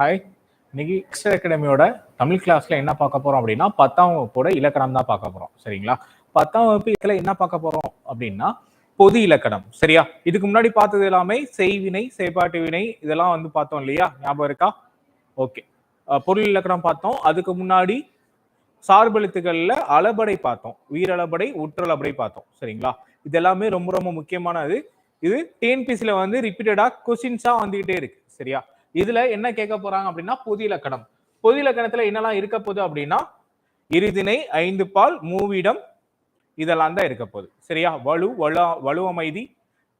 Hi இன்னைக்கு extra அகாடமியோட Tamil கிளாஸ்ல என்ன பார்க்க போறோம் அப்படின்னா பத்தாம் வகுப்போட இலக்கணம் தான் பார்க்க போறோம். சரிங்களா? பத்தாம் வகுப்பு இதுல என்ன பார்க்க போறோம் அப்படின்னா பொது இலக்கணம். சரியா? இதுக்கு முன்னாடி பார்த்தது எல்லாமே செய்வினை செயற்பாட்டு வினை இதெல்லாம் வந்து பார்த்தோம் இல்லையா? ஞாபகம் இருக்கா? ஓகே பொருள் இலக்கணம் பார்த்தோம். அதுக்கு முன்னாடி சார்பெழுத்துக்கள்ல அளபடை பார்த்தோம். உயிரளபடை உற்றளபடை பார்த்தோம். சரிங்களா? இது எல்லாமே ரொம்ப ரொம்ப முக்கியமானது. இது டிஎன்பிசில வந்து ரிப்பீட்டடா கொஸ்டின்ஸா வந்துகிட்டே இருக்கு. சரியா? இதுல என்ன கேட்க போறாங்க அப்படின்னா பொது இலக்கணம் பொது இலக்கணத்துல என்னெல்லாம் இருக்க போகுது அப்படின்னா இருதினை ஐந்து பால் மூவிடம் இதெல்லாம் தான் இருக்க போகுது. சரியா? வலு வலா வலுவமைதி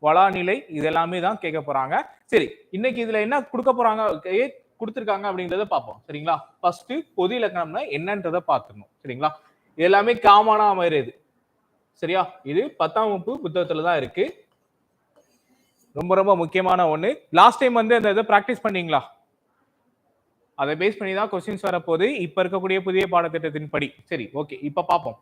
வளாநிலை இதெல்லாமே தான் கேட்க போறாங்க. சரி இன்னைக்கு இதுல என்ன கொடுக்க போறாங்க? ஏ கொடுத்துருக்காங்க அப்படின்றத பார்ப்போம். சரிங்களா? ஃபர்ஸ்ட் பொது இலக்கணம்னா என்னன்றதை பார்த்துக்கணும் சரிங்களா? இது எல்லாமே காமனா அமைறது சரியா? இது பத்தாம் வகுப்பு புத்தகத்துல தான் இருக்கு. ரொம்ப ரொம்ப முக்கியமான ஒண்ணு. லாஸ்ட் டைம் வந்து அந்த இதை ப்ராக்டிஸ் பண்ணீங்களா? அதை பேஸ் பண்ணி தான் கொஸ்டின்ஸ் வரப்போது இப்ப இருக்கக்கூடிய புதிய பாடத்திட்டத்தின் படி சரி ஓகே இப்ப பார்ப்போம்.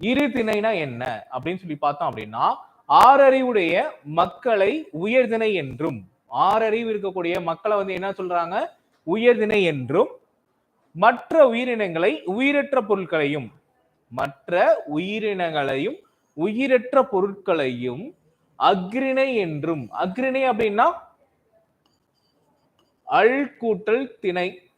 இரு திணைனா என்ன? அப்படின்னு சொல்லி பார்த்தோம் அப்படின்னா ஆறறிவுடைய மக்களை உயர்திணை என்றும் ஆறறிவு இருக்கக்கூடிய மக்களை வந்து என்ன சொல்றாங்க? உயர்திணை என்றும் மற்ற உயிரினங்களை உயிரற்ற பொருட்களையும் மற்ற உயிரினங்களையும் உயிரற்ற பொருட்களையும் அக்ரிணை என்றும். அக்ரிணை அப்படின்னா அல்கூட்டல் திணை.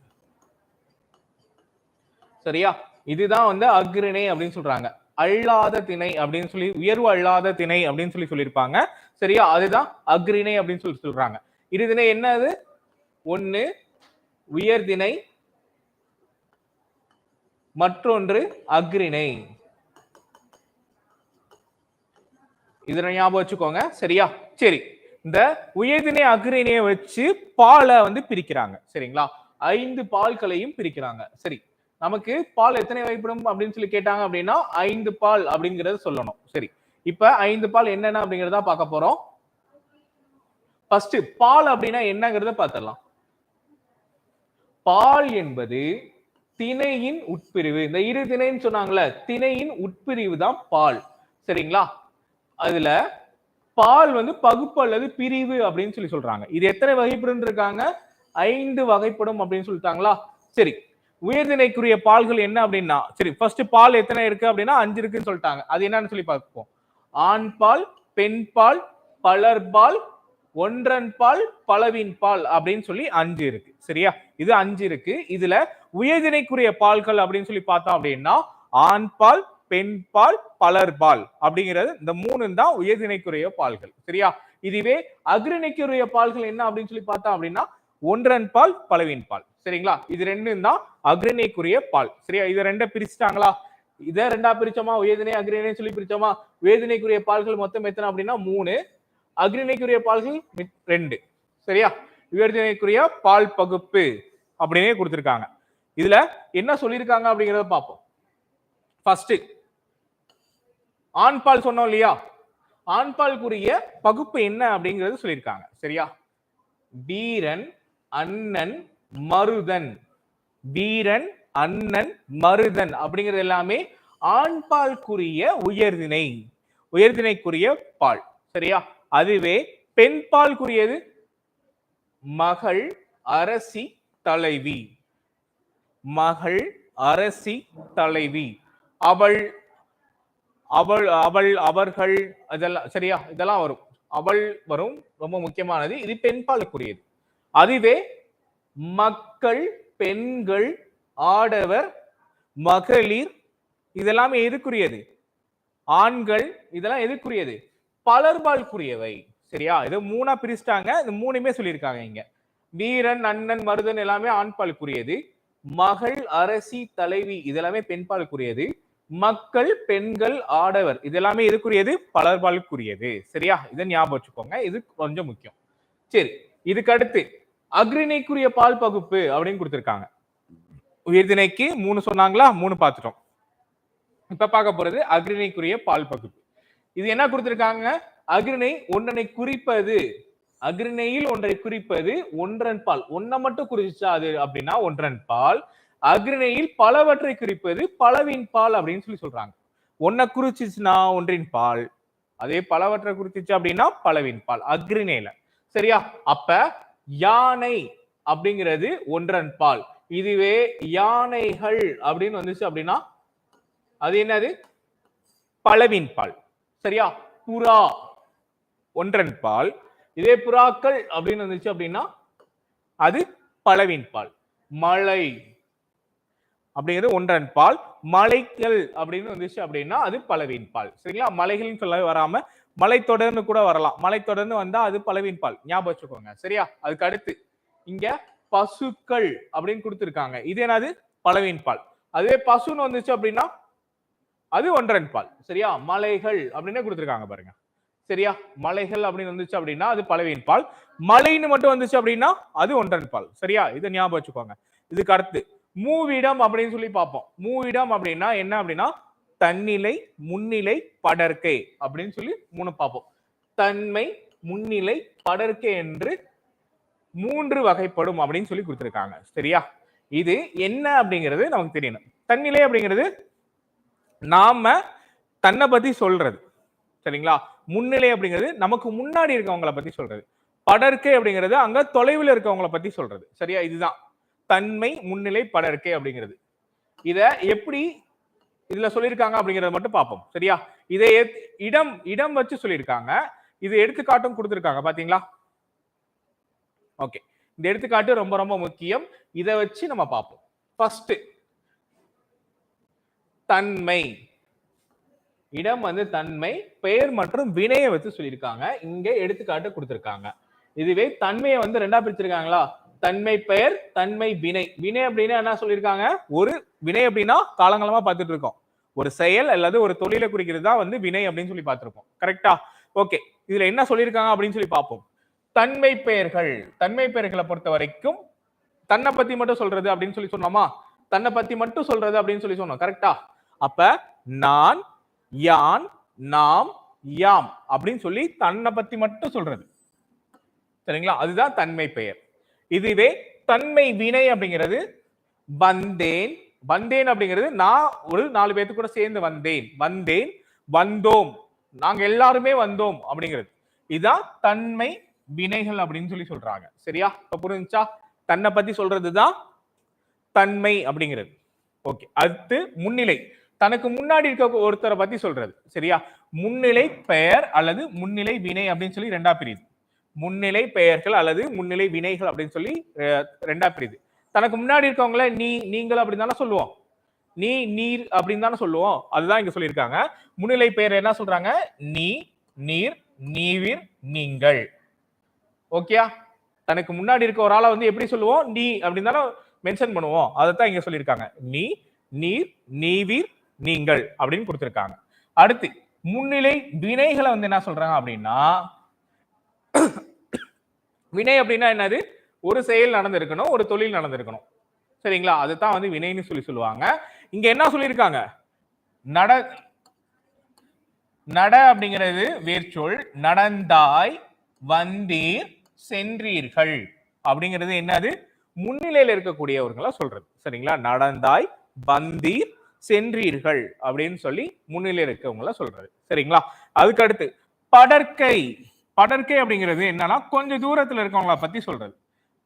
சரியா? இதுதான் வந்து அக்ரிணை அப்படின்னு சொல்றாங்க. அல்லாத திணை அப்படின்னு சொல்லி உயர்வு அல்லாத திணை அப்படின்னு சொல்லி சொல்லியிருப்பாங்க. சரியா? அதுதான் அக்ரிணை அப்படின்னு சொல்லி சொல்றாங்க. இரு திணை என்னது ஒன்னு உயர்திணை மற்றொன்று அக்ரிணை இதனை ஞாபகம் வச்சுக்கோங்க. சரியா? சரி. இந்த உயர்திணை அக்ரிணையை வச்சு பாலை வந்து பிரிக்கிறாங்க. சரிங்களா? ஐந்து பால்களையும் பிரிக்கிறாங்க. சரி. நமக்கு பால் எத்தனை வகைப்படும் அப்படின்னு சொல்லி கேட்டாங்க அப்படின்னா ஐந்து பால் அப்படிங்கறத சொல்லணும். சரி. இப்ப ஐந்து பால் என்னென்ன அப்படிங்கறத பார்க்க போறோம். ஃபர்ஸ்ட் பால் அப்படின்னா என்னங்கிறத பார்த்துடலாம். பால் என்பது திணையின் உட்பிரிவு. இந்த இரு திணைன்னு சொன்னாங்கல்ல திணையின் உட்பிரிவு தான் பால். சரிங்களா? அதுல பால் வந்து பகுப்பு அல்லது பிரிவு அப்படின்னு சொல்லி சொல்றாங்க. இது எத்தனை வகைப்படும் இருக்காங்க? ஐந்து வகைப்படும் அப்படின்னு சொல்லிட்டாங்களா? சரி. உயர்திணைக்குரிய பால்கள் என்ன அப்படின்னா சரி ஃபர்ஸ்ட் பால் எத்தனை இருக்கு அப்படின்னா அஞ்சு இருக்குன்னு சொல்லிட்டாங்க. அது என்னன்னு சொல்லி பார்ப்போம். ஆண் பால் பெண் பால் பலர் பால் ஒன்றன் பால் பலவின் பால் அப்படின்னு சொல்லி அஞ்சு இருக்கு. சரியா? இது அஞ்சு இருக்கு. இதுல உயர்தினைக்குரிய பால்கள் அப்படின்னு சொல்லி பார்த்தோம் அப்படின்னா ஆண் பால் பெண் பால் பலர் பால் அப்படிங்கிறது இந்த மூணு தான் உயர்திணைக்குரிய பால்கள். சரியா? இதுவே அக்ரிணைக்குரிய பால்கள் என்ன அப்படின்னு சொல்லி பார்த்தோம் அப்படின்னா ஒன்றன் பால் பலவின் பால். சரிங்களா? இது ரெண்டும் தான் அக்ரிணைக்குரிய பால். சரியா? இதை ரெண்ட பிரிச்சுட்டாங்களா? இதை ரெண்டா பிரிச்சோமா? உயர்தினை அக்ரிணை சொல்லி பிரிச்சோமா? உயர்திணைக்குரிய பால்கள் மொத்தம் எத்தனை அப்படின்னா மூணு. அக்ரிணைக்குரிய பால்கள் ரெண்டு. சரியா? உயர்திணைக்குரிய பால் பகுப்பு அப்படின்னே கொடுத்துருக்காங்க. இதுல என்ன சொல்லியிருக்காங்க அப்படிங்கிறத பார்ப்போம். ஃபர்ஸ்ட் ஆண்பால் சொன்னோம் இல்லையா? ஆண்பால்குரிய பகுப்பு என்ன அப்படிங்கறது சொல்லியிருக்காங்க. சரியா? வீரன் அண்ணன் மருதன். வீரன் அண்ணன் மருதன் அப்படிங்கிறது எல்லாமே ஆண்பால்குரிய உயர்திணை. உயர்திணைக்குரிய பால். சரியா? அதுவே பெண் பால்குரியது. மகள் அரசி தலைவி. மகள் அரசி தலைவி. அவள் அவள் அவள் அவர்கள் இதெல்லாம் சரியா? இதெல்லாம் வரும். அவள் வரும் ரொம்ப முக்கியமானது இது பெண்பாலுக்குரியது அதுவே மக்கள் பெண்கள் ஆடவர் மகளிர் இதெல்லாமே எதுக்குரியது? ஆண்கள் இதெல்லாம் எதுக்குரியது? பலர்பால்குரியவை சரியா? இது மூணா பிரிச்சிட்டாங்க இது மூணுமே சொல்லியிருக்காங்க இங்க. வீரன் அண்ணன் மருதன் எல்லாமே ஆண்பாலுக்குரியது மகள் அரசி தலைவி இதெல்லாமே பெண்பாலுக்குரியது மக்கள் பெண்கள் ஆடவர் இதெல்லாமே இதுக்குரியது பலர்பாலுக்குரியது. சரியா? இதை ஞாபகம் வச்சுக்கோங்க. இது கொஞ்சம் முக்கியம். சரி இதுக்கு அடுத்து அக்ரிணைக்குரிய பால் பகுப்பு அப்படின்னு கொடுத்துருக்காங்க. உயர்திணைக்கு மூணு சொன்னாங்களா? மூணு பார்த்துட்டோம். இப்ப பார்க்க போறது அக்ரிணைக்குரிய பால் பகுப்பு. இது என்ன கொடுத்துருக்காங்க? அக்ரிணை ஒன்றனை குறிப்பது. அக்ரிணையில் ஒன்றை குறிப்பது ஒன்றன் பால். ஒன்னை மட்டும் குறிச்சா அது அப்படின்னா ஒன்றன் பால். அக்ரிணையில் பலவற்றை குறிப்பது பலவின் பால் அப்படின்னு சொல்லி சொல்றாங்க. ஒன்னை குறிச்சிச்சுன்னா ஒன்றின் பால். அதே பலவற்றை குறிச்சிச்சு அப்படின்னா பலவின் பால் அக்ரிணையில. சரியா? அப்ப யானை அப்படிங்கிறது ஒன்றன் பால். இதுவே யானைகள் அப்படின்னு வந்துச்சு அப்படின்னா அது என்னது? பலவின் பால். சரியா? புறா ஒன்றன் பால். இதே புறாக்கள் அப்படின்னு வந்துச்சு அப்படின்னா அது பலவின் பால். மலை அப்படிங்கிறது ஒன்றன் பால். மலைகள் அப்படின்னு வந்துச்சு அப்படின்னா அது பலவின் பால். சரிங்களா? மலைகள்னு சொல்ல வராம மலைத்தொடர்னு கூட வரலாம். மலைத்தொடர்னு வந்தா அது பலவின் பால். ஞாபகம் வச்சுக்கோங்க. சரியா? அதுக்கு அடுத்து இங்க பசுக்கள் அப்படின்னு கொடுத்துருக்காங்க. இது என்னது? பலவின் பால். அதுவே பசுன்னு வந்துச்சு அப்படின்னா அது ஒன்றன் பால். சரியா? மலைகள் அப்படின்னு கொடுத்துருக்காங்க பாருங்க. சரியா? மலைகள் அப்படின்னு வந்துச்சு அப்படின்னா அது பலவின் பால். மலைன்னு மட்டும் வந்துச்சு அப்படின்னா அது ஒன்றன் பால். சரியா? இதை ஞாபகம் வச்சுக்கோங்க. இதுக்கு அடுத்து மூவிடம் அப்படின்னு சொல்லி பார்ப்போம். மூவிடம் அப்படின்னா என்ன அப்படின்னா தன்னிலை முன்னிலை படர்க்கை அப்படின்னு சொல்லி மூணு பார்ப்போம். தன்மை முன்னிலை படர்க்கை என்று மூன்று வகைப்படும் அப்படின்னு சொல்லி கொடுத்துருக்காங்க. சரியா? இது என்ன அப்படிங்கிறது நமக்கு தெரியணும். தன்னிலை அப்படிங்கிறது நாம தன்னை பத்தி சொல்றது. சரிங்களா? முன்னிலை அப்படிங்கிறது நமக்கு முன்னாடி இருக்கவங்களை பத்தி சொல்றது. படர்க்கை அப்படிங்கிறது அங்க தொலைவில் இருக்கவங்களை பத்தி சொல்றது. சரியா? இதுதான். தன்மை முன்னிலை படர்க்கை அப்படிங்கிறது. இத எப்படி இதுல சொல்லியிருக்காங்க அப்படிங்கறத மட்டும் பார்ப்போம். சரியா? இதை இடம் இடம் வச்சு சொல்லியிருக்காங்க. இது எடுத்துக்காட்டும் கொடுத்துருக்காங்க பாத்தீங்களா? ஓகே. இந்த எடுத்துக்காட்டு ரொம்ப ரொம்ப முக்கியம். இதை வச்சு நம்ம பார்ப்போம். ஃபர்ஸ்ட் தன்மை. இடம் வந்து தன்மை பெயர் மற்றும் வினையை வச்சு சொல்லியிருக்காங்க. இங்க எடுத்துக்காட்டு கொடுத்திருக்காங்க. இதுவே தன்மையை வந்து ரெண்டா பிரிச்சிருக்காங்களா? தன்மை பெயர் தன்மை வினை. வினை அப்படின்னா என்ன சொல்லியிருக்காங்க? ஒரு வினை அப்படின்னா காலங்காலமா பார்த்துட்டு இருக்கோம். ஒரு செயல் அல்லது ஒரு தொழிலை குறிக்கிறது தான் வந்து வினை அப்படின்னு சொல்லி பார்த்துருக்கோம் கரெக்டா ஓகே இதுல என்ன சொல்லியிருக்காங்க அப்படின்னு சொல்லி பார்ப்போம். தன்மை பெயர்கள். தன்மை பெயர்களை பொறுத்த வரைக்கும் தன்னை பத்தி மட்டும் சொல்றது அப்படின்னு சொல்லி சொன்னோமா? தன்னை பத்தி மட்டும் சொல்றது அப்படின்னு சொல்லி சொன்னோம். கரெக்டா அப்ப நான் யான் நாம் யாம் அப்படின்னு சொல்லி தன்னை பத்தி மட்டும் சொல்றது. சரிங்களா? அதுதான் தன்மை பெயர். இதுவே தன்மை வினை அப்படிங்கிறது. வந்தேன். வந்தேன் அப்படிங்கிறது நான் ஒரு நாலு பேர்த்து கூட சேர்ந்து வந்தேன். வந்தேன் வந்தோம். நாங்க எல்லாருமே வந்தோம் அப்படிங்கிறது. இதுதான் தன்மை வினைகள் அப்படின்னு சொல்லி சொல்றாங்க. சரியா? இப்ப புரிஞ்சுச்சா? தன்னை பத்தி சொல்றதுதான் தன்மை அப்படிங்கிறது. ஓகே அடுத்து முன்னிலை. தனக்கு முன்னாடி இருக்க ஒருத்தரை பத்தி சொல்றது. சரியா? முன்னிலை பெயர் அல்லது முன்னிலை வினை அப்படின்னு சொல்லி ரெண்டா பிரியுது. முன்னிலை பெயர்கள் அல்லது முன்னிலை வினைகள் அப்படின்னு சொல்லி ரெண்டா பிரிது தனக்கு முன்னாடி இருக்கவங்கள நீ நீங்கள் அப்படின்னு தானே சொல்லுவோம். நீ நீர் அப்படின்னு தானே சொல்லுவோம். அதுதான் இங்க சொல்லியிருக்காங்க. முன்னிலை பெயர் என்ன சொல்றாங்க? நீ நீர் நீவிர் நீங்கள். ஓகேயா தனக்கு முன்னாடி இருக்க ஒரு ஆளை வந்து எப்படி சொல்லுவோம்? நீ அப்படின்னு தானே மென்ஷன் பண்ணுவோம். அதைத்தான் இங்க சொல்லியிருக்காங்க. நீ நீர் நீவிர் நீங்கள் அப்படின்னு கொடுத்துருக்காங்க. அடுத்து முன்னிலை வினைகளை வந்து என்ன சொல்றாங்க அப்படின்னா வினை அப்படின்னா என்னது? ஒரு செயல் நடந்திருக்கணும் ஒரு தொழில் நடந்திருக்கணும். சரிங்களா? அதுதான் வந்து வினைன்னு சொல்லி சொல்லுவாங்க. இங்க என்ன சொல்லியிருக்காங்க? நட நட அப்படிங்கிறது வேர்ச்சொல் நடந்தாய் வந்தீர் சென்றீர்கள் அப்படிங்கிறது என்னது? முன்னிலையில் இருக்கக்கூடியவர்களா சொல்றது. சரிங்களா? நடந்தாய் வந்தீர் சென்றீர்கள் அப்படின்னு சொல்லி முன்னிலையில் இருக்கவங்கள சொல்றது. சரிங்களா? அதுக்கடுத்து படற்கை படற்கை அப்படிங்கிறது என்னன்னா கொஞ்சம் தூரத்துல இருக்கவங்கள பத்தி சொல்றது.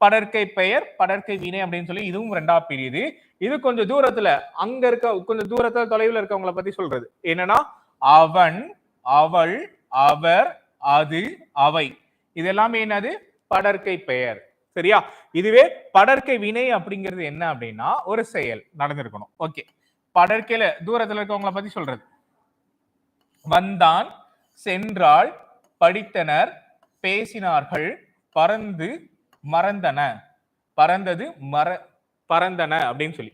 படற்கை பெயர் படற்கை வினை அப்படின்னு சொல்லி இதுவும் ரெண்டா பிரியுது. இது கொஞ்சம் தூரத்துல அங்க இருக்க கொஞ்சம் தூரத்துல தொலைவில் இருக்கவங்கள பத்தி சொல்றது. என்னன்னா அவன் அவள் அவர் அது அவை. இது எல்லாமே என்னது? படற்கை பெயர். சரியா? இதுவே படற்கை வினை அப்படிங்கிறது என்ன அப்படின்னா ஒரு செயல் நடந்திருக்கணும். ஓகே. படற்கையில தூரத்துல இருக்கவங்கள பத்தி சொல்றது. வந்தான் சென்றாள் படித்தனர் பேசினார்கள் பறந்து மறந்தன. பறந்தது மற பறந்தன அப்படின்னு சொல்லி.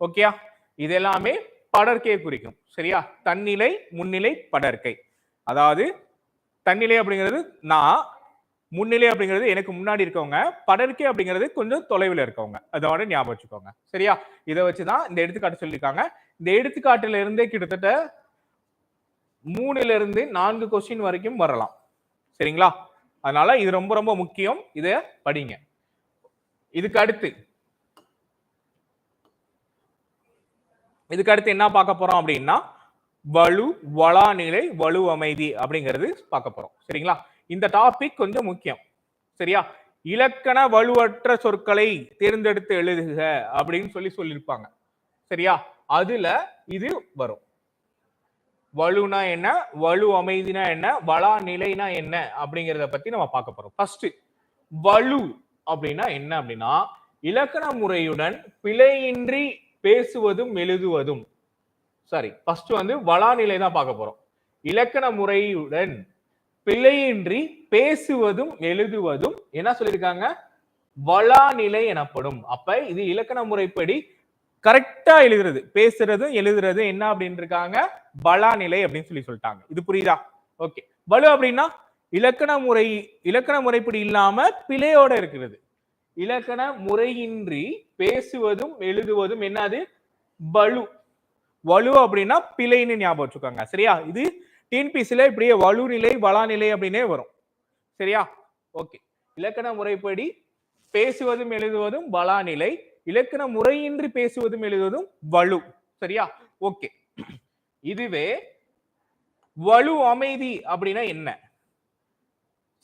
ஓகேயா இது எல்லாமே படற்கையை குறிக்கும். சரியா? தன்னிலை முன்னிலை படற்கை. அதாவது தன்னிலை அப்படிங்கிறது நான் முன்னிலை அப்படிங்கிறது எனக்கு முன்னாடி இருக்கவங்க படற்கை அப்படிங்கிறது கொஞ்சம் தொலைவில் இருக்கவங்க. அதோட ஞாபகம் வச்சுக்கோங்க. சரியா? இதை வச்சுதான் இந்த எடுத்துக்காட்டு சொல்லியிருக்காங்க. இந்த எடுத்துக்காட்டுல இருந்தே கிட்டத்தட்ட மூணுல இருந்து நான்கு கொஸ்டின் வரைக்கும் வரலாம். சரிங்களா? அதனால இது ரொம்ப ரொம்ப முக்கியம். இதை படிங்க. இதுக்கு அடுத்து. இதுக்கு அடுத்து என்ன பார்க்க போறோம் அப்படின்னா வலு வளாநிலை வலு அமைதி அப்படிங்கிறது பார்க்க போறோம். சரிங்களா? இந்த டாபிக் கொஞ்சம் முக்கியம். சரியா? இலக்கண வலுவற்ற சொற்களை தேர்ந்தெடுத்து எழுதுக அப்படின்னு சொல்லி சொல்லியிருப்பாங்க. சரியா? அதுல இது வரும். வலுனா என்ன? வலு அமைதினா என்ன? வளா நிலைனா என்ன? அப்படிங்கிறத பத்தி நம்ம பார்க்க போறோம். ஃபர்ஸ்ட் வலு அப்படின்னா என்ன அப்படின்னா இலக்கண முறையுடன் பிழையின்றி பேசுவதும் எழுதுவதும். சாரி ஃபர்ஸ்ட் வந்து வளா நிலை தான் பார்க்க போறோம். இலக்கண முறையுடன் பிழையின்றி பேசுவதும் எழுதுவதும் என்ன சொல்லியிருக்காங்க? வளாநிலை எனப்படும். அப்ப இது இலக்கண முறைப்படி கரெக்டா எழுதுறது பேசுறதும் எழுதுறது என்ன அப்படின்னு இருக்காங்க வளாநிலை அப்படின்னு சொல்லி சொல்லிட்டாங்க. இது புரியுதா? ஓகே. வலு அப்படின்னா இலக்கண முறை இலக்கண முறைப்படி இல்லாம பிழையோட இருக்கிறது. இலக்கண முறையின்றி பேசுவதும் எழுதுவதும் என்னது? வலு. வலு அப்படின்னா பிழைன்னு ஞாபகம் வச்சுக்கோங்க. சரியா? இது டிஎன்பிசில இப்படியே வலு நிலை வளாநிலை அப்படின்னே வரும். சரியா? ஓகே. இலக்கண முறைப்படி பேசுவதும் எழுதுவதும் வளாநிலை இலக்கண முறையின்றி பேசுவதும் எழுதுவதும் வலு. சரியா? ஓகே இதுவே வலு அமைதி அப்படின்னா என்ன?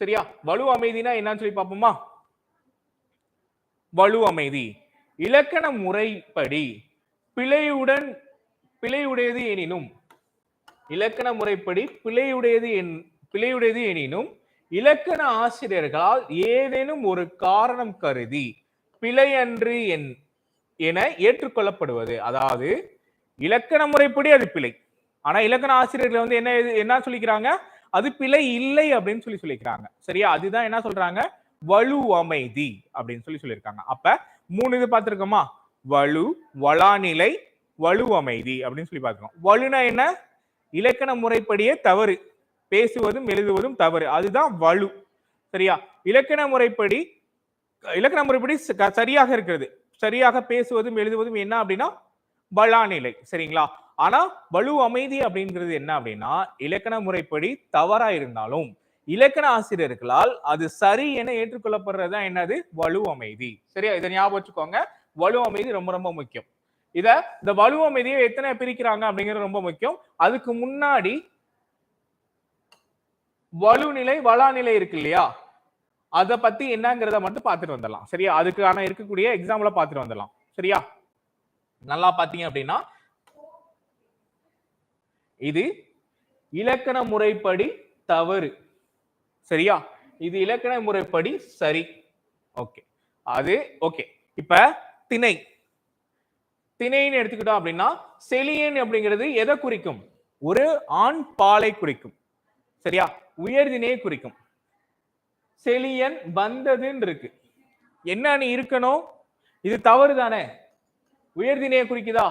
சரியா? வலு அமைதினா என்னன்னு சொல்லி பார்ப்போமா? வலு அமைதி. இலக்கண முறைப்படி பிழையுடன் பிழையுடையது எனினும் இலக்கண முறைப்படி பிழையுடையது என் பிழையுடையது எனினும் இலக்கண ஆசிரியர்களால் ஏதேனும் ஒரு காரணம் கருதி பிழையன்று என் என ஏற்றுக்கொள்ளப்படுவது. அதாவது இலக்கண முறைப்படி அது பிழை. ஆனா இலக்கண ஆசிரியர்கள் வந்து என்ன என்ன சொல்லிக்கிறாங்க? அது பிழை இல்லை அப்படின்னு சொல்லி சொல்லிக்கிறாங்க. சரியா? அதுதான் என்ன சொல்றாங்க? வலு அமைதி அப்படின்னு சொல்லி சொல்லியிருக்காங்க. அப்ப மூணு இது பார்த்திருக்கோமா? வலு வளாநிலை வலு அமைதி அப்படின்னு சொல்லி பார்க்கிறோம் வலுனா என்ன? இலக்கண முறைப்படியே தவறு. பேசுவதும் எழுதுவதும் தவறு. அதுதான் வலு. சரியா? இலக்கண முறைப்படி இலக்கண முறைப்படி சரியாக இருக்கிறது. சரியாக பேசுவதும் எழுதுவதும் என்ன அப்படின்னா வளாநிலை சரிங்களா? ஆனா வலு அமைதி அப்படிங்கிறது என்ன அப்படின்னா இலக்கண முறைப்படி தவறா இருந்தாலும் இலக்கண ஆசிரியர்களால் அது சரி என ஏற்றுக்கொள்ளப்படுறதா என்னது? வலு அமைதி. சரியா? இதை ஞாபகம் வச்சுக்கோங்க. வலு அமைதி ரொம்ப ரொம்ப முக்கியம். இத இந்த வலு அமைதியை எத்தனை பிரிக்கிறாங்க அப்படிங்கிறது ரொம்ப முக்கியம். அதுக்கு முன்னாடி வலுநிலை வளாநிலை இருக்கு இல்லையா? அதை பத்தி என்னங்கிறத மட்டும் பார்த்துட்டு வந்துடலாம். சரியா? அதுக்கான இருக்கக்கூடிய எக்ஸாம்பிள பார்த்துட்டு வந்துடலாம். சரியா? நல்லா பாத்தீங்க அப்படின்னா இது இலக்கண முறைப்படி தவறு. சரியா? இது இலக்கண முறைப்படி சரி. ஓகே. அது ஓகே. இப்ப திணை. திணைன்னு எடுத்துக்கிட்டோம் அப்படின்னா செலியன் அப்படிங்கிறது எதை குறிக்கும்? ஒரு ஆண் பாலை குறிக்கும். சரியா? உயர்தினையை குறிக்கும். செழியன் வந்ததுன்னு இருக்கு நீ இருக்கணும்? இது தவறு தானே உயர்திணையை குறிக்குதா?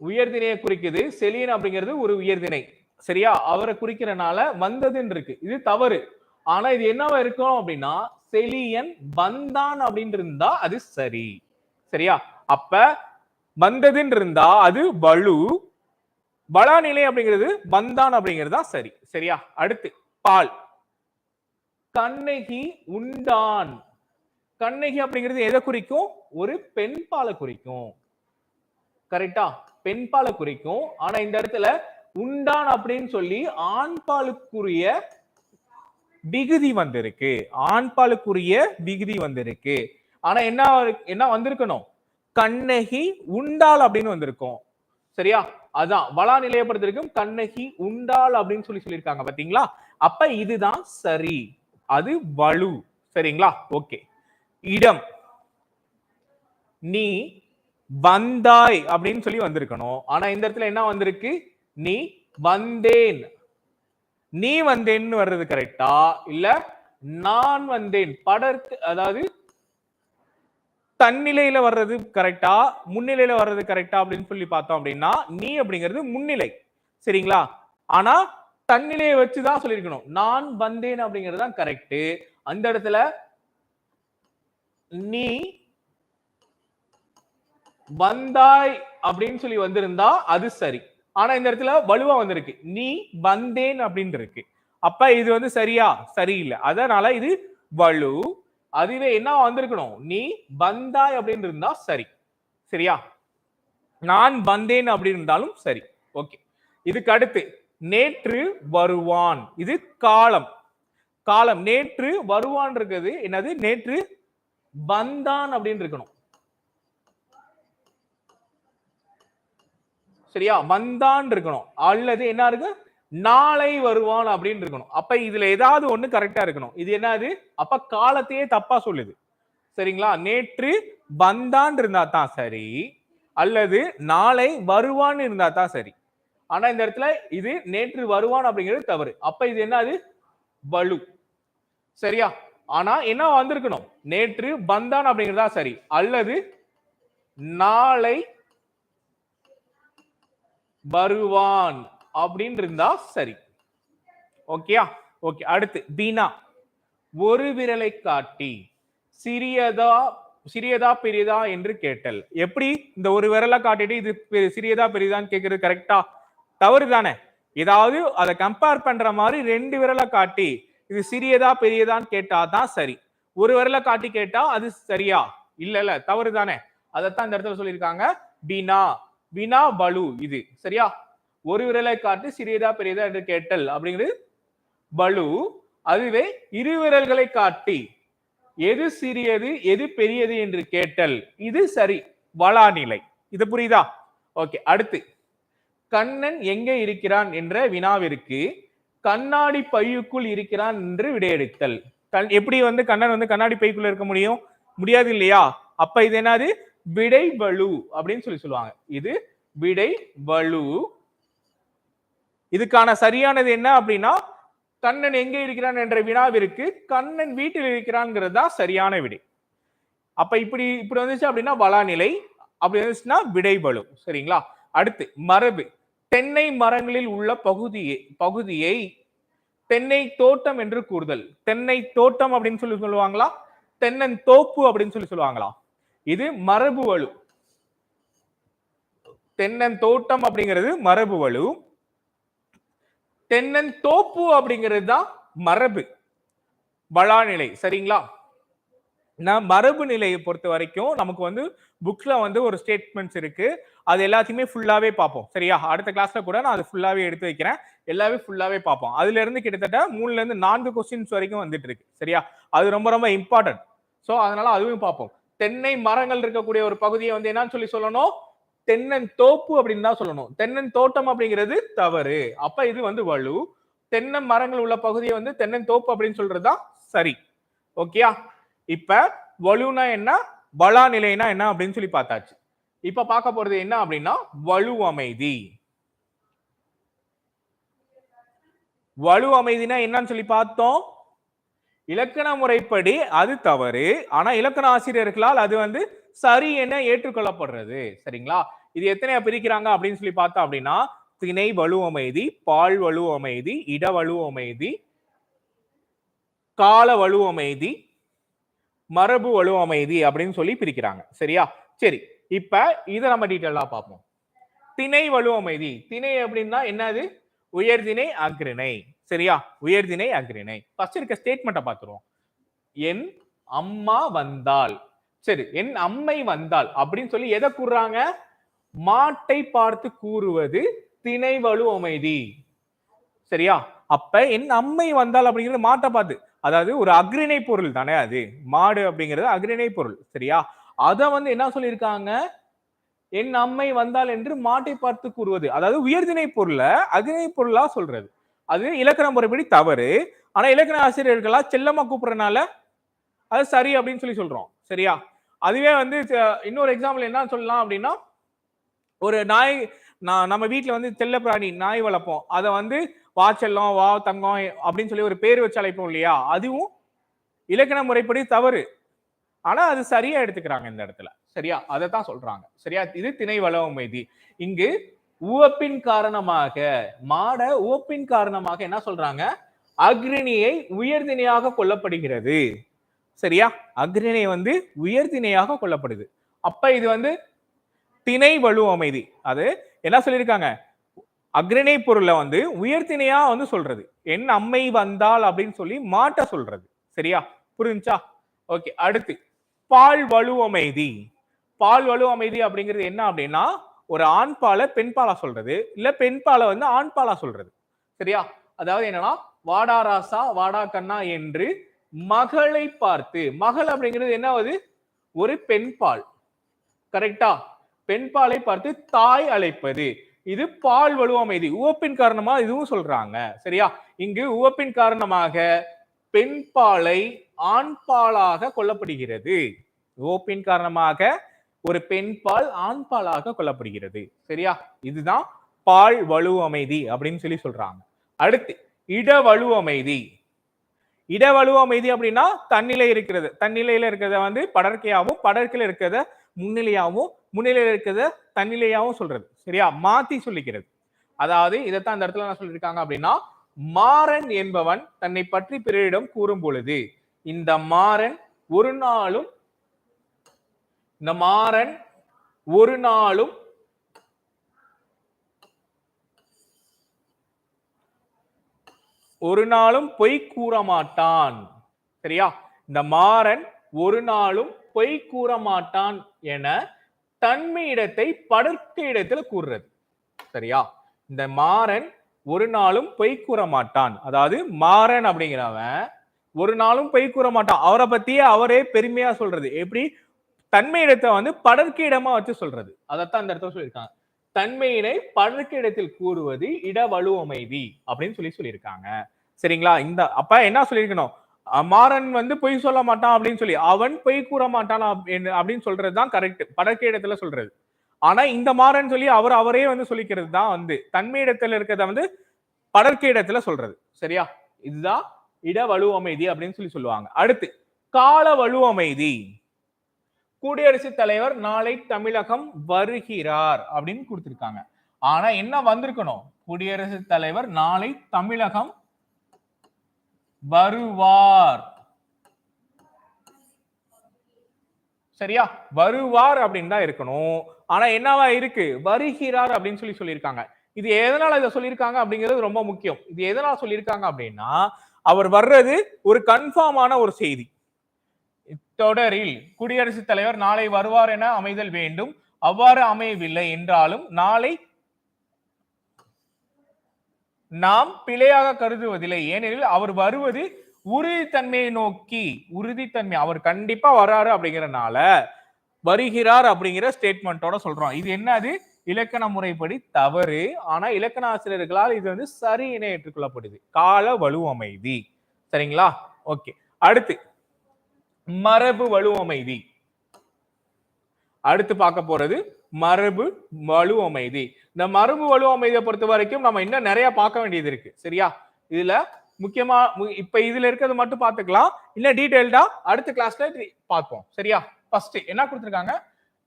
உயர்தினையை குறிக்குது. செலியன் அப்படிங்கிறது ஒரு உயர்தினை சரியா? அவரை குறிக்கிறனால வந்ததுன்னு இருக்கு இது தவறு. ஆனா இது என்னவா இருக்கும் அப்படின்னா செலியன் வந்தான் அப்படின்னு இருந்தா அது சரி. சரியா? அப்ப வந்ததுன்னு இருந்தா அது வலு. வளாநிலை அப்படிங்கிறது பந்தான் அப்படிங்கிறது தான் சரி. சரியா? அடுத்து பால். கண்ணகி உண்டான். கண்ணகி அப்படிங்கிறது எதை குறிக்கும்? ஒரு பெண் பாலை குறிக்கும். கரெக்டா பெண் பாலை குறிக்கும். ஆனா இந்த இடத்துல உண்டான் அப்படின்னு சொல்லி ஆண் பாலுக்குரிய விகுதி வந்திருக்கு. ஆண் பாலுக்குரிய விகுதி வந்திருக்கு. ஆனா என்ன என்ன வந்திருக்கணும்? கண்ணகி உண்டாள் அப்படின்னு வந்திருக்கும். சரியா? அதான் வளா நிலையப்படுத்திருக்கும் கண்ணகி உண்டாள் அப்படின்னு சொல்லி சொல்லியிருக்காங்க பாத்தீங்களா? அப்ப இதுதான் சரி. அது வலு. சரிங்களா? ஓகே. இடம். நீ வந்தாய் அப்படின்னு சொல்லி வந்திருக்கணும். ஆனா இந்த இடத்துல என்ன வந்திருக்கு? நீ வந்தேன். நீ வந்தேன்னு வர்றது கரெக்டா இல்ல நான் வந்தேன். படற்கு அதாவது தன்னிலையில வர்றது கரெக்டா முன்னிலையில வர்றது கரெக்டா அப்படின்னு சொல்லி பார்த்தோம் அப்படின்னா நீ அப்படிங்கிறது முன்னிலை. சரிங்களா? ஆனா தன்னிலையை வச்சுதான் சொல்லியிருக்கணும். நான் வந்தேன் அப்படிங்கிறது தான் கரெக்டு அந்த இடத்துல நீ வந்தாய் அப்படின்னு சொல்லி வந்திருந்தா அது சரி. ஆனா இந்த இடத்துல வலுவா வந்திருக்கு. நீ வந்தேன் அப்படின்னு இருக்கு. அப்ப இது வந்து சரியா? சரியில்லை. அதனால இது வலு. அதுவே என்ன வந்திருக்கணும்? நீ வந்தாய் அப்படின்னு இருந்தா சரி. சரியா? நான் வந்தேன் அப்படின்னு இருந்தாலும் சரி. ஓகே. இதுக்கு அடுத்து நேற்று வருவான். இது காலம். காலம். நேற்று வருவான் இருக்கிறது என்னது? நேற்று வந்தான் அப்படின்னு இருக்கணும். சரியா? வந்தான் இருக்கணும். அல்லது என்ன இருக்கு? நாளை வருவான் அப்படின்னு இருக்கணும். அப்ப இதுல ஏதாவது ஒண்ணு கரெக்டா இருக்கணும். இது என்னது? அப்ப காலத்தையே தப்பா சொல்லுது. சரிங்களா? நேற்று வந்தான் இருந்தா தான் சரி. அல்லது நாளை வருவான்னு இருந்தா தான் சரி. ஆனா இந்த இடத்துல இது நேற்று வருவான் அப்படிங்கிறது தவறு. அப்ப இது என்னது? வலு. சரியா? ஆனா என்ன வந்திருக்கணும்? நேற்று வந்தான் அப்படிங்கிறதா சரி. அல்லது நாளை வருவான். அப்படின்னு இருந்தா சரி. ஓகேயா? ஓகே அடுத்து பீனா ஒரு விரலை காட்டி சிறியதா சிறியதா பெரியதா என்று கேட்டல். எப்படி? இந்த ஒரு விரலை காட்டிட்டு இது பெ- சிறியதா பெரியதான்னு கேட்கறது கரெக்டா தவறு தானே. ஏதாவது அதை கம்பேர் பண்ற மாதிரி ரெண்டு விரலை காட்டி இது சிறியதா பெரியதான்னு கேட்டா தான் சரி. ஒரு விரலை காட்டி கேட்டா அது சரியா? இல்ல இல்ல தவறு தானே. அதைத்தான் இந்த இடத்துல சொல்லியிருக்காங்க. பீனா வினா பலு இது. சரியா? ஒரு விரலை காட்டி சிறியதா பெரியதா என்று கேட்டல் அப்படிங்கிறது பலு. அதுவே இரு விரல்களை காட்டி எது சிறியது எது பெரியது என்று கேட்டல். இது சரி வளாநிலை. இது புரியுதா? ஓகே அடுத்து. கண்ணன் எங்கே இருக்கிறான் என்ற வினாவிற்கு கண்ணாடி பையுக்குள் இருக்கிறான் என்று விடையெடுத்தல். கண் எப்படி வந்து கண்ணன் வந்து கண்ணாடி பைக்குள்ள இருக்க முடியும்? முடியாது இல்லையா? அப்ப இது என்னது? விடை வலு அப்படின்னு சொல்லி சொல்லுவாங்க. இது விடை வலு இதுக்கான சரியானது என்ன அப்படின்னா கண்ணன் எங்கே இருக்கிறான் என்ற வினாவிற்கு கண்ணன் வீட்டில் இருக்கிறான்ங்கிறது தான் சரியான விடை. அப்ப இப்படி இப்படி வந்துச்சு அப்படின்னா வளாநிலை அப்படி வந்துச்சுன்னா விடைபலு சரிங்களா? அடுத்து மரபு. தென்னை மரங்களில் உள்ள பகுதியை பகுதியை தென்னை தோட்டம் என்று கூறுதல். தென்னை தோட்டம் அப்படின்னு சொல்லி சொல்லுவாங்களா? தென்னன் தோப்பு அப்படின்னு சொல்லி சொல்லுவாங்களா? இது மரபு வலு தென்னன் தோட்டம் அப்படிங்கிறது மரபு வலு தென்னன் தோப்பு அப்படிங்கிறது தான் மரபு வளாநிலை. சரிங்களா? நான் மரபு நிலையை பொறுத்த வரைக்கும் நமக்கு வந்து புக்ல வந்து ஒரு ஸ்டேட்மெண்ட்ஸ் இருக்கு. அது எல்லாத்தையுமே ஃபுல்லாவே பார்ப்போம். சரியா? அடுத்த கிளாஸ்ல கூட நான் அது ஃபுல்லாவே எடுத்து வைக்கிறேன். எல்லாமே ஃபுல்லாவே பார்ப்போம். அதுல இருந்து கிட்டத்தட்ட மூணுல இருந்து நான்கு கொஸ்டின்ஸ் வரைக்கும் வந்துட்டு இருக்கு. சரியா? அது ரொம்ப ரொம்ப இம்பார்ட்டன்ட் ஸோ அதனால அதுவும் பார்ப்போம். தென்னை மரங்கள் இருக்கக்கூடிய ஒரு பகுதியை வந்து என்னன்னு சொல்லி சொல்லணும்? தென்னன் தோப்பு அப்படின்னு தான் சொல்லணும். தென்னன் தோட்டம் அப்படிங்கிறது தவறு. அப்ப இது வந்து வலு. தென்னை மரங்கள் உள்ள பகுதியை வந்து தென்னன் தோப்பு அப்படின்னு சொல்றதுதான் சரி. ஓகேயா இப்ப வலுனா என்ன? வளா நிலைனா என்ன அப்படின்னு சொல்லி பார்த்தாச்சு. இப்ப பார்க்க போறது என்ன அப்படின்னா வலு அமைதி. வலு அமைதினா என்னன்னு சொல்லி பார்த்தோம். இலக்கண முறைப்படி அது தவறு. ஆனா இலக்கண ஆசிரியர்களால் அது வந்து சரி என ஏற்றுக்கொள்ளப்படுறது. சரிங்களா? இது எத்தனையா பிரிக்கிறாங்க அப்படின்னு சொல்லி பார்த்தோம் அப்படின்னா திணை வலு அமைதி பால் வலு அமைதி இட வலுவமைதி கால வலு அமைதி மரபு வலு அமைதி அப்படின்னு சொல்லி பிரிக்கிறாங்க. சரியா? சரி இப்ப இதை நம்ம டீட்டெயிலா பார்ப்போம். திணை வலு அமைதி. திணை அப்படின்னா என்னது? உயர்திணை அக்ரிணை சரியா? உயர்திணை அக்ரிணை ஃபர்ஸ்ட் இருக்க ஸ்டேட்மெண்ட்டை பார்த்துருவோம். என் அம்மா வந்தால் சரி என் அம்மை வந்தால் அப்படின்னு சொல்லி எதை கூறுறாங்க? மாட்டை பார்த்து கூறுவது திணை வலு அமைதி. சரியா? அப்ப என் அம்மை வந்தால் அப்படிங்கிறது மாட்டை பார்த்து அதாவது ஒரு அக்ரிணை பொருள் தானே அது. மாடு அப்படிங்கிறது அக்ரிணை பொருள் சரியா? அதை வந்து என்ன சொல்லியிருக்காங்க? என் அம்மை வந்தால் என்று மாட்டை பார்த்து கூறுவது அதாவது உயர்திணை பொருளை அக்ரிணை பொருளா சொல்றது. அது இலக்கண முறைப்படி தவறு. ஆனா இலக்கண ஆசிரியர்களா செல்லமா கூப்பிடுறதுனால அது சரி அப்படின்னு சொல்லி சொல்றோம் சரியா? அதுவே வந்து ச- இன்னொரு எக்ஸாம்பிள் என்ன சொல்லலாம் அப்படின்னா ஒரு நாய் நான் நம்ம வீட்டில் வந்து செல்ல பிராணி நாய் வளர்ப்போம். அதை வந்து வா செல்லம் வா தங்கம் அப்படின்னு சொல்லி ஒரு பேர் வச்சு அழைப்போம் இல்லையா? அதுவும் இலக்கண முறைப்படி தவறு. ஆனா அது சரியா எடுத்துக்கிறாங்க இந்த இடத்துல. சரியா? அதை தான் சொல்றாங்க. சரியா? இது திணை வளவமைதி இங்கு உவப்பின் காரணமாக மாட உவப்பின் காரணமாக என்ன சொல்றாங்க? அக்ரிணியை உயர்திணையாக கொல்லப்படுகிறது. சரியா? அக்ரிணை வந்து உயர்திணையாக கொல்லப்படுது அப்ப இது வந்து திணை வலு அமைதி. அது என்ன சொல்லியிருக்காங்க? அக்ரிணை பொருளை வந்து உயர்திணையா வந்து சொல்றது. என் அம்மை வந்தால் அப்படின்னு சொல்லி மாட்ட சொல்றது. சரியா? புரிஞ்சா ஓகே அடுத்து. பால் வலு அமைதி. பால் வலு அமைதி அப்படிங்கிறது என்ன அப்படின்னா ஒரு ஆண் பாலை பெண் பாலா சொல்றது. இல்ல பெண் பாலை வந்து ஆண் பாலா சொல்றது. சரியா? அதாவது என்னன்னா வாடா ராசா வாடா கண்ணா என்று மகளை பார்த்து மகள் அப்படிங்கிறது என்னாவது ஒரு பெண்பால். கரெக்டா பெண்பாலை பார்த்து தாய் அழைப்பது. இது பால் வலு அமைதி. உவப்பின் காரணமா இதுவும் சொல்றாங்க. சரியா? இங்கு உவப்பின் காரணமாக பெண்பாலை ஆண்பாலாக கொல்லப்படுகிறது. உவப்பின் காரணமாக ஒரு பெண்பால் ஆண்பாலாக கொல்லப்படுகிறது. சரியா? இதுதான் பால் வலு அமைதி அப்படின்னு சொல்லி சொல்றாங்க. அடுத்து இட வலு அமைதி அமைதி அப்படின்னா தன்னிலை இருக்கிறது. தன்னிலையில இருக்கிறத வந்து படற்கையாகவும் படற்கையில் இருக்கிறத முன்னிலையாகவும் முன்னிலையில இருக்கிறத தன்னிலையாகவும் சொல்றது. சரியா? மாத்தி சொல்லிக்கிறது. அதாவது இதைத்தான் இந்த இடத்துல என்ன சொல்லியிருக்காங்க அப்படின்னா மாறன் என்பவன் தன்னை பற்றி பிறரிடம் கூறும் பொழுது இந்த மாறன் ஒரு நாளும் இந்த மாறன் ஒரு நாளும் ஒரு நாளும் பொய் கூற மாட்டான். சரியா? இந்த மாறன் ஒரு நாளும் பொய் கூற மாட்டான் என தன்மை இடத்தை படுக்க இடத்துல கூறுறது. சரியா? இந்த மாறன் ஒரு நாளும் பொய் கூற மாட்டான். அதாவது மாறன் அப்படிங்கிறவன் ஒரு நாளும் பொய் கூற மாட்டான். அவரை பத்தியே அவரே பெருமையா சொல்றது. எப்படி? தன்மை இடத்தை வந்து படர்க்க இடமா வச்சு சொல்றது. அதைத்தான் இந்த இடத்துல சொல்லியிருக்காங்க. தன்மையினை படர்க்க இடத்தில் கூறுவது இட வலு அப்படின்னு சொல்லி சொல்லியிருக்காங்க. சரிங்களா? இந்த அப்ப என்ன சொல்லியிருக்கணும்? மாறன் வந்து பொய் சொல்ல மாட்டான் அப்படின்னு சொல்லி அவன் பொய் கூற மாட்டான் அப்படின்னு அப்படின்னு சொல்றதுதான் கரெக்ட் படர்க்க இடத்துல சொல்றது. ஆனா இந்த மாறன் சொல்லி அவர் அவரே வந்து சொல்லிக்கிறது தான் வந்து தன்மை இடத்துல இருக்கிறத வந்து படர்க்க இடத்துல சொல்றது. சரியா? இதுதான் இட வலு அமைதி அப்படின்னு சொல்லி சொல்லுவாங்க. அடுத்து கால வலு அமைதி குடியரசுத் தலைவர் நாளை தமிழகம் வருகிறார் அப்படின்னு கொடுத்திருக்காங்க. ஆனா என்ன வந்திருக்கணும்? குடியரசுத் தலைவர் நாளை தமிழகம் வருவார். சரியா? வருவார் அப்படின்னு தான் இருக்கணும். ஆனா என்னவா இருக்கு? வருகிறார் அப்படின்னு சொல்லி சொல்லியிருக்காங்க. இது எதனால இதை சொல்லியிருக்காங்க அப்படிங்கிறது ரொம்ப முக்கியம். இது எதனால சொல்லியிருக்காங்க அப்படின்னா அவர் வர்றது ஒரு கன்ஃபார்மான ஒரு செய்தி. தொடரில் குடியரசுத் தலைவர் நாளை வருவார் என அமைதல் வேண்டும். அவ்வாறு அமையவில்லை என்றாலும் நாளை நாம் பிழையாக கருதுவதில்லை. ஏனெனில் அவர் வருவது உறுதித்தன்மையை நோக்கி உறுதித்தன்மை அவர் கண்டிப்பா வராரு அப்படிங்கிறனால வருகிறார் அப்படிங்கிற ஸ்டேட்மெண்ட்டோட சொல்றோம். இது என்னது இலக்கண முறைப்படி தவறு. ஆனா இலக்கண ஆசிரியர்களால் இது வந்து சரி என ஏற்றுக்கொள்ளப்படுது. கால வலு அமைதி சரிங்களா? ஓகே. அடுத்து மரபு வலு அமைதி அடுத்து பார்க்க போறது மரபு வலு அமைதி. இந்த மரபு வலு அமைதியை பொறுத்த வரைக்கும் நம்ம இன்னும் நிறைய பார்க்க வேண்டியது இருக்கு. சரியா? இதுல முக்கியமா இப்ப இதுல இருக்கிறது மட்டும் பார்த்துக்கலாம். இல்ல டீடைல்டா அடுத்த கிளாஸ்ல பார்ப்போம். சரியா? ஃபர்ஸ்ட் என்ன கொடுத்துருக்காங்க?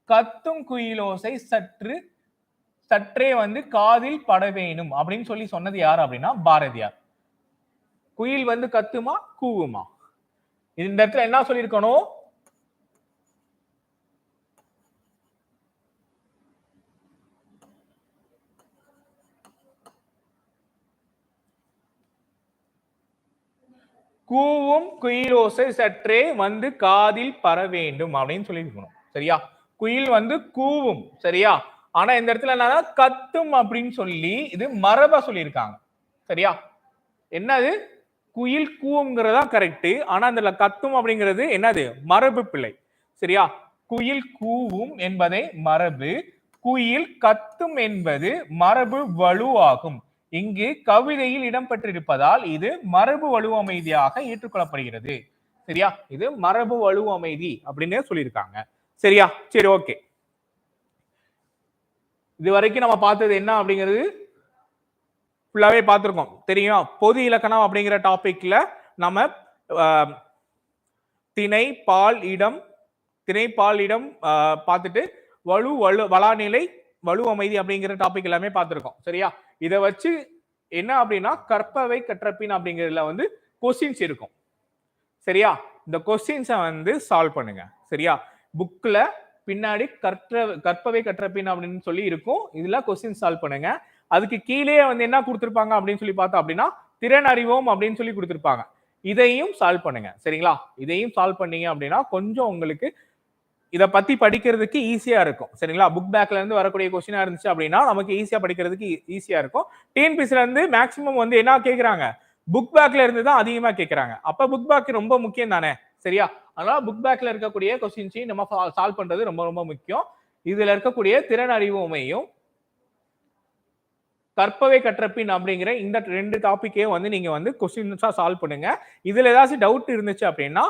கத்தும் குயிலோசை சற்று சற்றே வந்து காதில் பட வேணும் அப்படின்னு சொல்லி சொன்னது யார் அப்படின்னா பாரதியார். குயில் வந்து கத்துமா கூவுமா? இந்த இடத்துல என்ன சொல்லியிருக்கணும்? கூவும் குயிலோசை சற்றே வந்து காதில் பர வேண்டும் அப்படின்னு சொல்லியிருக்கணும். சரியா? குயில் வந்து கூவும். சரியா? ஆனா இந்த இடத்துல என்னன்னா கத்தும் அப்படின்னு சொல்லி இது மரபா சொல்லியிருக்காங்க. சரியா? என்னது? குயில் கூவுங்கிறதா கரெக்ட் ஆனா அதுல கத்தும் அப்படிங்கிறது என்னது? மரபு பிள்ளை சரியா? குயில் கூவும் என்பதை மரபு. குயில் கத்தும் என்பது மரபு வலுவாகும். இங்கு கவிதையில் இடம்பெற்றிருப்பதால் இது மரபு வலு அமைதியாக ஏற்றுக்கொள்ளப்படுகிறது. சரியா? இது மரபு வலு அமைதி அப்படின்னு சொல்லியிருக்காங்க. சரியா? சரி ஓகே. இது வரைக்கும் நம்ம பார்த்தது என்ன அப்படிங்கிறது? ஃபுல்லாவே பார்த்துருக்கோம். தெரியும்? பொது இலக்கணம் அப்படிங்கிற டாபிக்ல நம்ம திணை பால் இடம் திணை பால் இடம் பார்த்துட்டு வலு வலு வளாநிலை வலு அமைதி அப்படிங்கிற டாபிக் எல்லாமே பார்த்துருக்கோம். சரியா? இதை வச்சு என்ன அப்படின்னா கற்பவை கற்றப்பின் அப்படிங்கிறதுல வந்து கொஸ்டின்ஸ் இருக்கும். சரியா? இந்த கொஸ்டின்ஸை வந்து சால்வ் பண்ணுங்க. சரியா? புக்கில் பின்னாடி கற்ற கற்பவை கற்றப்பின் அப்படின்னு சொல்லி இருக்கும். இதில் கொஸ்டின் சால்வ் பண்ணுங்க. அதுக்கு கீழே வந்து என்ன கொடுத்துருப்பாங்க அப்படின்னு சொல்லி பார்த்தோம் அப்படின்னா திறன் அறிவோம் அப்படின்னு சொல்லி கொடுத்துருப்பாங்க. இதையும் சால்வ் பண்ணுங்க. சரிங்களா? இதையும் சால்வ் பண்ணீங்க அப்படின்னா கொஞ்சம் உங்களுக்கு இதை பத்தி படிக்கிறதுக்கு ஈஸியா இருக்கும். சரிங்களா? புக் பேக்ல இருந்து வரக்கூடிய கொஸ்டினா இருந்துச்சு அப்படின்னா நமக்கு ஈஸியா படிக்கிறதுக்கு e-, ஈஸியா இருக்கும். டிஎன்பிசில இருந்து மேக்சிமம் வந்து என்ன கேட்கறாங்க புக் பேக்ல இருந்து தான் அதிகமா கேட்கறாங்க அப்ப புக் பேக் ரொம்ப முக்கியம் தானே? சரியா? அதனால புக் பேக்ல இருக்கக்கூடிய கொஸ்டின்ஸையும் நம்ம சால்வ் பண்றது ரொம்ப ரொம்ப முக்கியம். இதுல இருக்கக்கூடிய திறன் அறிவுமையும் கற்பவை கற்றப்பின் அப்படிங்கிற இந்த ரெண்டு டாப்பிக்கே வந்து நீங்க வந்து கொஸ்டின்ஸா சால்வ் பண்ணுங்க. இதுல ஏதாச்சும் டவுட் இருந்துச்சு அப்படின்னா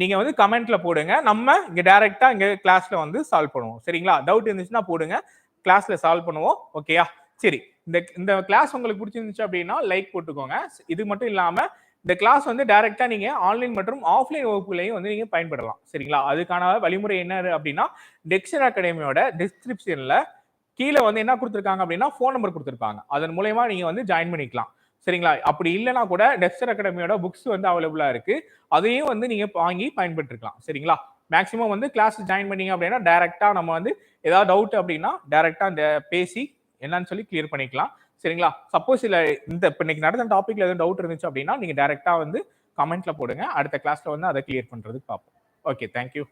நீங்க வந்து கமெண்ட்ல போடுங்க. நம்ம இங்க டைரக்டா இங்க கிளாஸ்ல வந்து சால்வ் பண்ணுவோம். சரிங்களா? டவுட் இருந்துச்சுன்னா போடுங்க. கிளாஸ்ல சால்வ் பண்ணுவோம். ஓகேயா சரி. இந்த இந்த கிளாஸ் உங்களுக்கு பிடிச்சிருந்துச்சு அப்படின்னா லைக் போட்டுக்கோங்க. இது மட்டும் இல்லாம இந்த கிளாஸ் வந்து டைரக்டா நீங்க ஆன்லைன் மற்றும் ஆஃப்லைன் வகுப்புகளையும் வந்து நீங்க பயன்படலாம். சரிங்களா? அதுக்கான வழிமுறை என்ன அப்படின்னா டெக்ஸ்டர் அகாடமியோட டிஸ்கிரிப்ஷன்ல கீழே வந்து என்ன கொடுத்துருக்காங்க அப்படின்னா ஃபோன் நம்பர் கொடுத்துருப்பாங்க. அதன் மூலயமா நீங்க வந்து ஜாயின் பண்ணிக்கலாம். சரிங்களா? அப்படி இல்லைனா கூட டெஸ்டர் அகாடமியோட புக்ஸ் வந்து அவைலபிளா இருக்கு. அதையும் வந்து நீங்க வாங்கி பயன்பட்டுருக்கலாம் சரிங்களா? மேக்ஸிமம் வந்து கிளாஸ் ஜாயின் பண்ணீங்க அப்படின்னா டைரக்டா நம்ம வந்து ஏதாவது டவுட் அப்படின்னா டைரக்டா இந்த பேசி என்னன்னு சொல்லி கிளியர் பண்ணிக்கலாம். சரிங்களா? சப்போஸ் இல்லை இந்த இப்போ இன்னைக்கு நடந்த டாப்பிக்கில் எதுவும் டவுட் இருந்துச்சு அப்படின்னா நீங்க டைரக்டா வந்து கமெண்ட்ல போடுங்க. அடுத்த கிளாஸ்ல வந்து அதை கிளியர் பண்றதுக்கு பார்ப்போம். Okay thank you